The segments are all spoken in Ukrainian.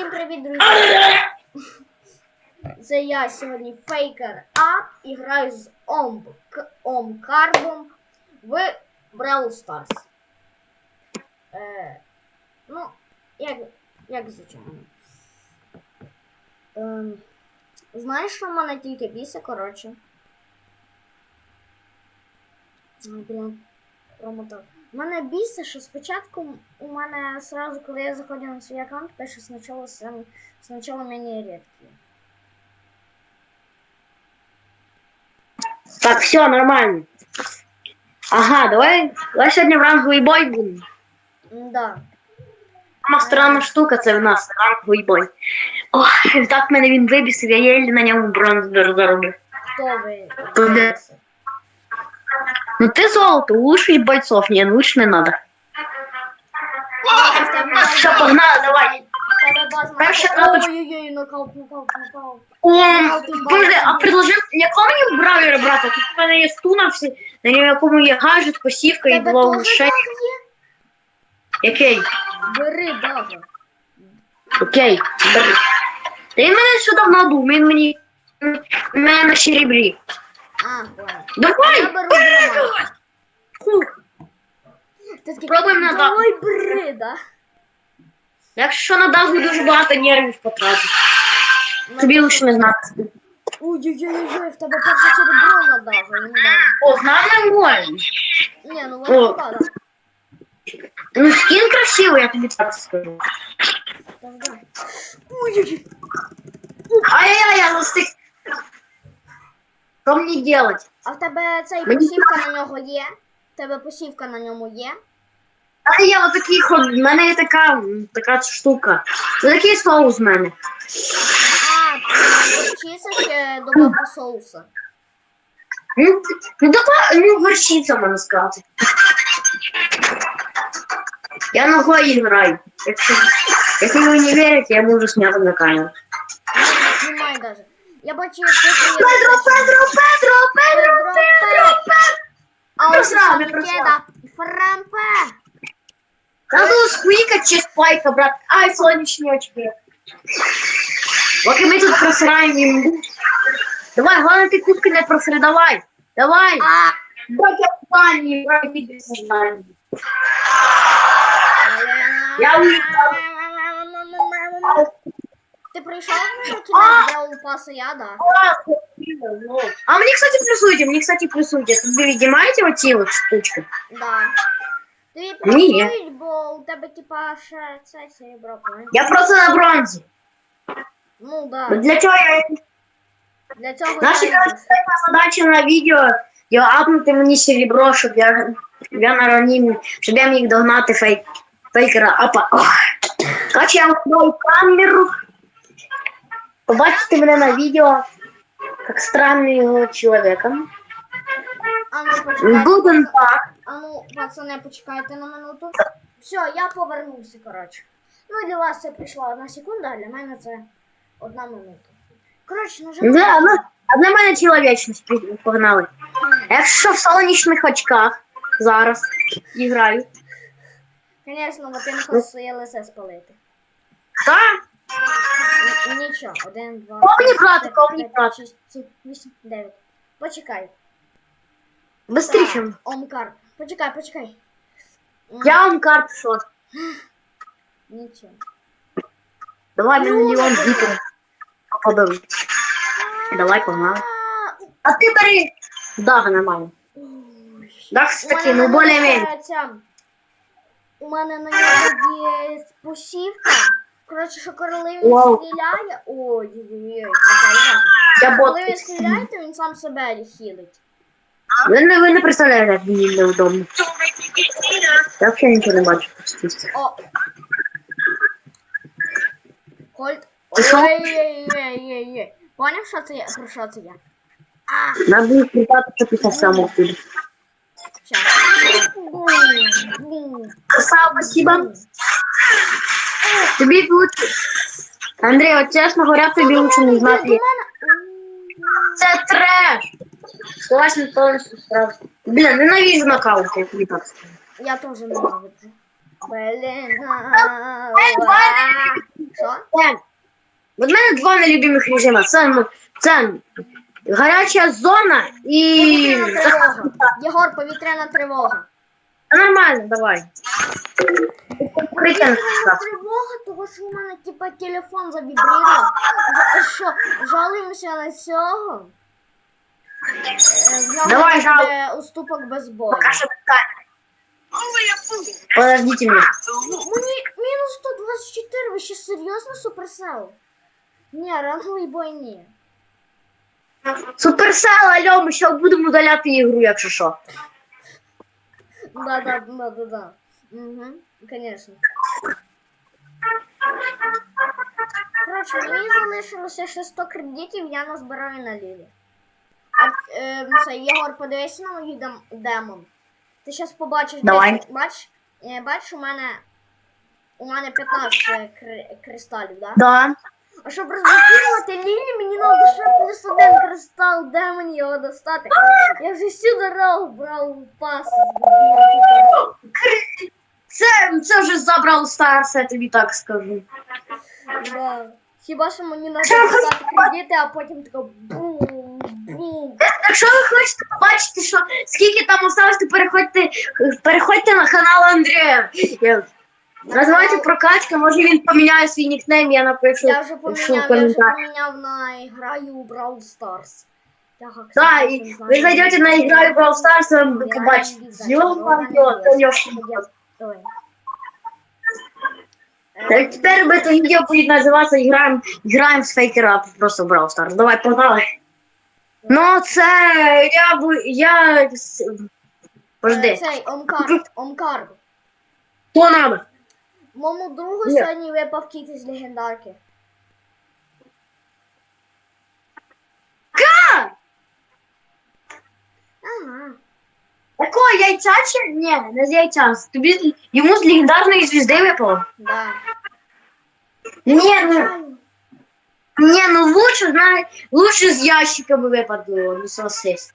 Всім привіт, друзі! Це я сьогодні Фейкер Ап і граю з Ом, К- Омкарбом в Brawl Stars. Е, ну, як, як звичайно. Ем, знаєш, що в мене тільки біса, коротше. Ай, блін, промотав. Мене бісить, що спочатку у мене сразу, коли я заходжу на свій аккаунт, пише спочатку, сам- спочатку мені рідкі. Так, все, нормально. Ага, давай, давай сьогодні в ранговий бой будемо. Да. Сама странна штука це в нас ранговий бой. Ох, так мене він вибісив, я єлі на ньому бронз заробив. Хто ви? Туди. Ну ти золото, лучше бойцов, ні, лучше не надо. Все, погнали, давай. Перше кнопочку. Ой-ой-ой, нокаут, нокаут, нокаут. О, подожди, а предложив, якого мені бравера брати? Тут в мене є стуна, всі, на ньому якому є гаджет, посівка і Тебе було теж ще. так є? Який? Бери, дага. Окей, бери. Та він мене ще давно був, він мені мене на серебрі. А, понял. Давай! Я беру драма. Хух. Ти такий, Пробуємо на дах. Давай бери, да? Якщо на дазу дуже багато нервів потратиш. Тобі лише не знати. Ой-ой-ой, в тебе перше серебро на даху, не да. О, знав можна. Ні, ну О. воно пада. Ну скін красивий, я тобі так скажу. Так, да. Ой-ой-ой. Ай-яй-яй, я застиг. Що мені делать? А в тебе цей Мені посівка на нього є? В тебе посівка на ньому є? А я отакий ход, в мене є така, така штука. Це такий соус в мене. А, горчиця ще добавка соуса. Ну, ну давай, ну горчиця, можна сказати. Я ногою граю. Якщо, якщо ви не вірите, я можу зняти на камеру. Знімай даже. Я бачу, як ти Педро, Педро, Педро, Педро, Педро, Педро. А ось просрав. Нікеда. Фрампе. Надо сквіка чи спайка, брат. Ай, сонячні очки. Поки ми тут просираємо їм. Давай, головне ти кубки не просри, давай. Давай. А, Браття пані, браття сознання. Я уїхав. Ти прийшов на кінець Браул паса я, да? А мне, кстати, плюсуйте, мне, кстати, плюсуйте. Вы видите вот эти вот штучки? Да. Тобі Ні. працюють, бо у тебе типа ще це серебро, правильно? Я просто на бронзе. Ну да. Вот Для чего я... Для цього Наша я йду. задача на видео, я апнути мені серебро, щоб я, я на ранімі, щоб я міг догнати фейк, фейкера апа. Ох. Короче, я вибрав камеру. Побачите мене на відео, як странного чоловіка. А ну почекайте. Так. А ну, пацани, почекайте на минуту. Все, я повернувся, коротше. Ну для вас це прийшла одна секунда, а для мене це одна минута. Коротше, Да, ну, а для мене чоловічність пі- погнали. Якщо в сонячних очках зараз і граю. Звісно, бо ти не хочеш своє лице спалити. Так? Нічого, один, два, шість, сім, вісім, дев'ять. Почекай. Быстріше. Так, Омкар. Почекай, почекай. Я вам карту. Нічого. Давай Ну, мільйон дітей. Подаруй. Давай, погнали. А, ти бери. Да, нормально. Да, кстати, ну более-менее. У мене на нього є посівка. Коротше, що коли він Вау. стріляє. Ой-ой-ой, Я бот. коли він стріляє, то він сам себе хілить. Ви не, ви не представляєте, як мені неудобно. Я взагалі нічого не бачу. почти. О! Кольт. Ти що? Ой-ой-ой-ой-ой. Поняв, що це я? Про що це я? А, Надо їх придати, що після самого щас. Бум, бум. Красава, спасибо. Тобі лучше. Андрій, от чесно говоря, тобі лучше не знати. Це треш. Согласен повністю сразу. Блін, ненавижу нокаути, я тобі так скажу. Я теж ненавиджу. Блін. Що? це. От в мене два нелюбимих режима. Це, ну, це гаряча зона і. Повітряна тривога. Єгор, повітряна тривога. Та нормально, давай. Укриття не Повітряна став. тривога, того що у мене типа телефон завібрував. Ж- Що, жалуємося на цього? Е, В нього Давай, буде жал. уступок без бою. Пока що така. Подождите меня. Мені мінус 124, ви ще серйозно суперсел? Ні, ранговий бой ні. Суперсел, алло, ми ще будемо удаляти ігру, якщо що. Да, да, да, да, да. Угу, конечно. Коротше, мені залишилося ще 100 кредитів, я назбираю на Лілі. А, е, це, Єгор, подивись на мою дем- демон. Ти зараз побачиш, Давай. десь- бач, е, бач, у мене у мене 15 кри- кристалів, да? Да. А щоб розблокувати Лілі, мені треба ще плюс один кристал, де мені його достати? Я вже всю дорогу брав пас. Це, це вже забрав Старс, я тобі так скажу. Да. Хіба що мені треба достати кредити, а потім тако бум, бум. Якщо ви хочете побачити, що скільки там осталось, то переходьте, переходьте на канал Андрія. Я- Називайте прокачка, може він поміняє свій нікнейм, я напишу. Я вже поміняв, я вже поміняв на граю у Brawl Stars. Так, Да, і ви зайдете на іграю Brawl Stars, Играем побачите. в Зйомка, Играем в це його. Так тепер би це відео буде називатися «Іграємо, іграємо з фейкера просто в Brawl Stars. Давай, погнали. Ну, це я бу я. с- Е, Цей, Омкар, Омкар. Хто надо? Моєму другу Ні. сьогодні випав кіт із легендарки. Ка! Ага. Якого яйця чи? Ні, не з яйця. Тобі йому з легендарної звізди випало. Да. Ні, ну, ні, ну лучше, знає, лучше з ящика би випадло, не сосис.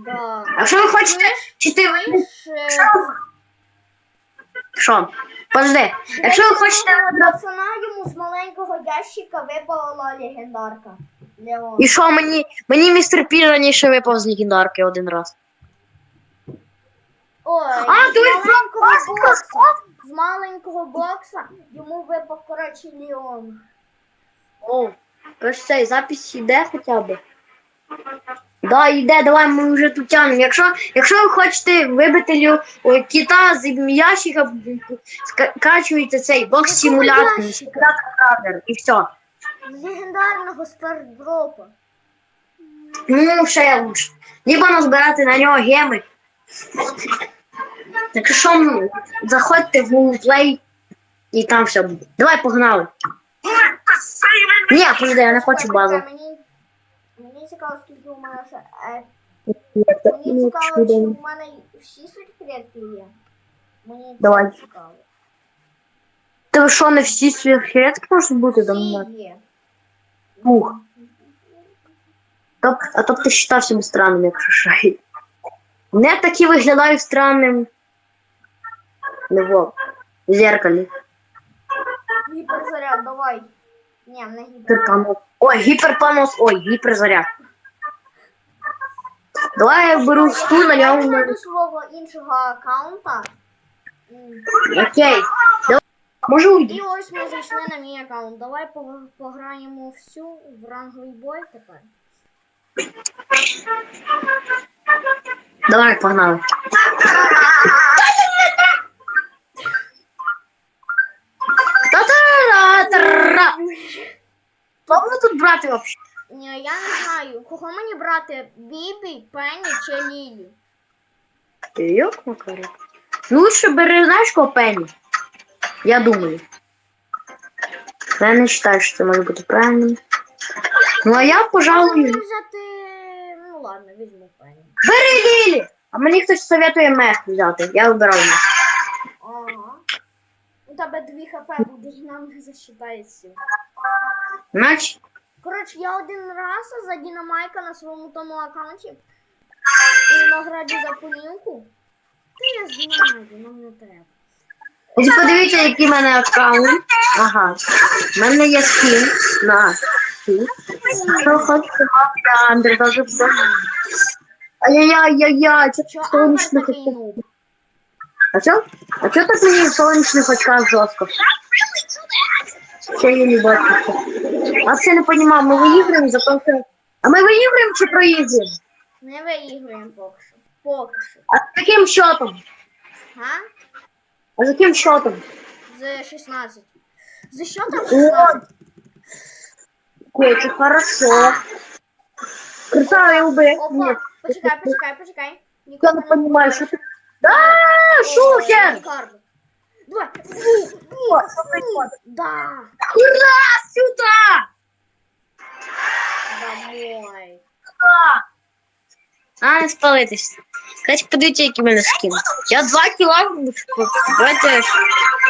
Да. А що ви хочете? Чи ти Знаєш, е, Що? Подожди. Якщо ви хочете. Пацана йому з маленького ящика випала легендарка. Леон. І що мені? Мені містер Пі раніше випав з легендарки один раз. Ой, А, з ти маленького бокса. З маленького бокса йому випав, коротше, Леон. О, тож цей запис йде хоча б. Да, йде, давай ми вже тут тянемо. Якщо, якщо ви хочете вибити лю, о, кита з ящика, скачуєте цей бокс симулятор, ящика? симулятор і все. З легендарного стардропа. Ну, ще лучше. Либо назбирати на нього геми. Так що заходьте в Google Play і там все буде. Давай погнали. Ні, подожди, я не хочу базу. Мені, мені цікаво, скільки у мене ще. Е, мені цікаво, чи у мене всі секретки є. Мені це Давай. цікаво. Ти що, не всі світки можуть бути до мене? Всі є. Ух. Тоб, а тобто ти вважав себе странним, якщо що. Не такі виглядають странним. Не во. В зеркалі. Гіперзаряд, давай. Ні, не. Гіперпанос. Ой, гіперпанос, ой, гіперзаряд. Давай я беру стул на Я ньому. знайду свого іншого аккаунта. Окей. Давай. Можу уйти. І ось ми зайшли на мій аккаунт. Давай пограємо всю в ранговий бой тепер. Давай, погнали. Брати вообще? Ні, я не знаю, кого мені брати, Бібі, Пенні чи Лілі. Йок, Макарі. Ну, лучше бери, знаєш, кого Пенні? Я думаю. Я не вважаю, що це може бути правильним. Ну, а я, пожалуй, Можна взяти. Ну ладно, візьму Пенні. бери Лілі! А мені хтось советує мех взяти. Я вибираю мех. Ага. У тебе 2 хп буде нам не засчитається. Значить, Коротше, я один раз за Дінамайка на своєму тому аккаунті і награді за полінку. Та я знаю, нам не треба. ось подивіться, який в мене аккаунт. Ага. У мене є скін на скін. Що хочете мати Андер. Ай-яй-яй-яй, це сонячних очках. А чо? А чо так мені сонячних очках жорстко? Я не бачу. А все не понимаю, ми виіграємо за то. А ми виіграємо чи проїздимо? Не виіграємо поки що. Поки що. А з яким счетом? Га? А з яким счетом? З 16. За О, 16? Котик, хорошо. Красава, уби. Опа, Нет, почекай, почекай, почекай. я не понимаю, що ти... Да, шухер! Давай. Що происходит? Да. Ура, сюда! Домой. А, не спалитись. Кстати, подивіться, які в мене скин. Я два кіла. Давайте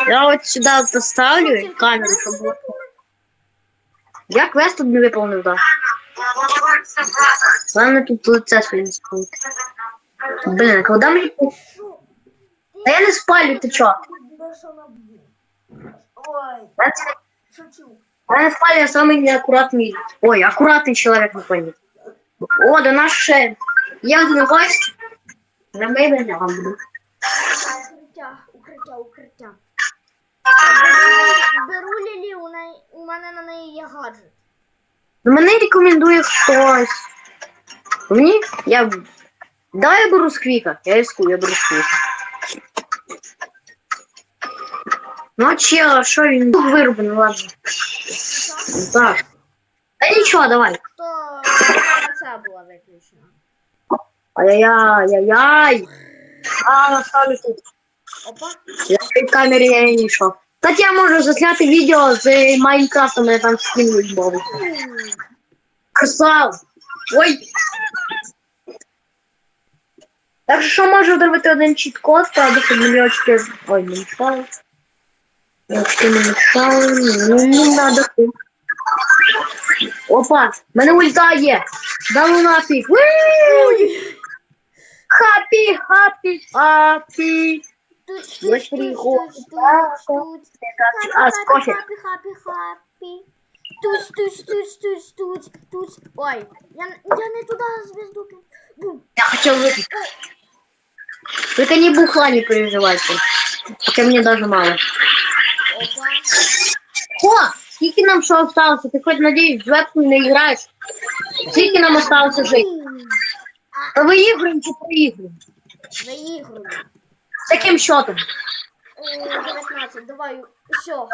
я от сюди поставлю камеру, щоб було. Я квест тут не виповнив, так. Ладно, тут лице своє не спалити. Блін, а коли мені... Що? Та я не спалю, ти чо? Тебе що наб'є? Ой, Я шучу. я не спалю, я самый неаккуратный... Ой, аккуратный человек, не понял. О, да наш ще є один гость. На мене не вам буду. Укриття, укриття, укриття. Беру Лілі, у, неї, у мене на неї є гаджет. Ну, мене рекомендує хтось. Мені? Я... Давай я беру сквіка. Я рискую, я беру сквіка. Ну, а че, що він вирубаний, ладно. Так. Та нічого, давай. То це була виключена. Ай-яй-яй-яй. А, ставлю тут. Опа. Я від камери я не йшов. Так я можу засняти відео з Майнкрафтом, я там скинуть буду. Красав! Ой! Так що можу зробити один чіт-код, правда, щоб мені очки... Ой, не мішали. Очки не мішали, ну не надо. Опа, мене ульта є. Да ну нафіг. Тут, тут, тут, тут, тут. А. Хапі, хапі, хапі. Тут, тут, тут, тут, тут, тут. Ой, я, я не туди звезду. Бум. Я хотел выпить. Только не бухла, не переживайте. Хотя мне даже мало. О, скільки нам что осталось? Ты хоть надеюсь в вебку не играешь? Скільки нам осталося жити? Виіграємо чи проіграємо? Заігруємо. Таким счетом. 19, давай, все.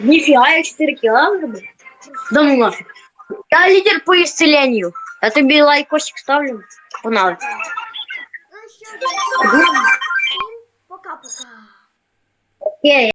Нифига, я 4 килла. Да ну нафиг. Я лидер по исцелению. Я тебе лайкосик ставлю. Понравится. Ну що, всім пока-пока. Окей.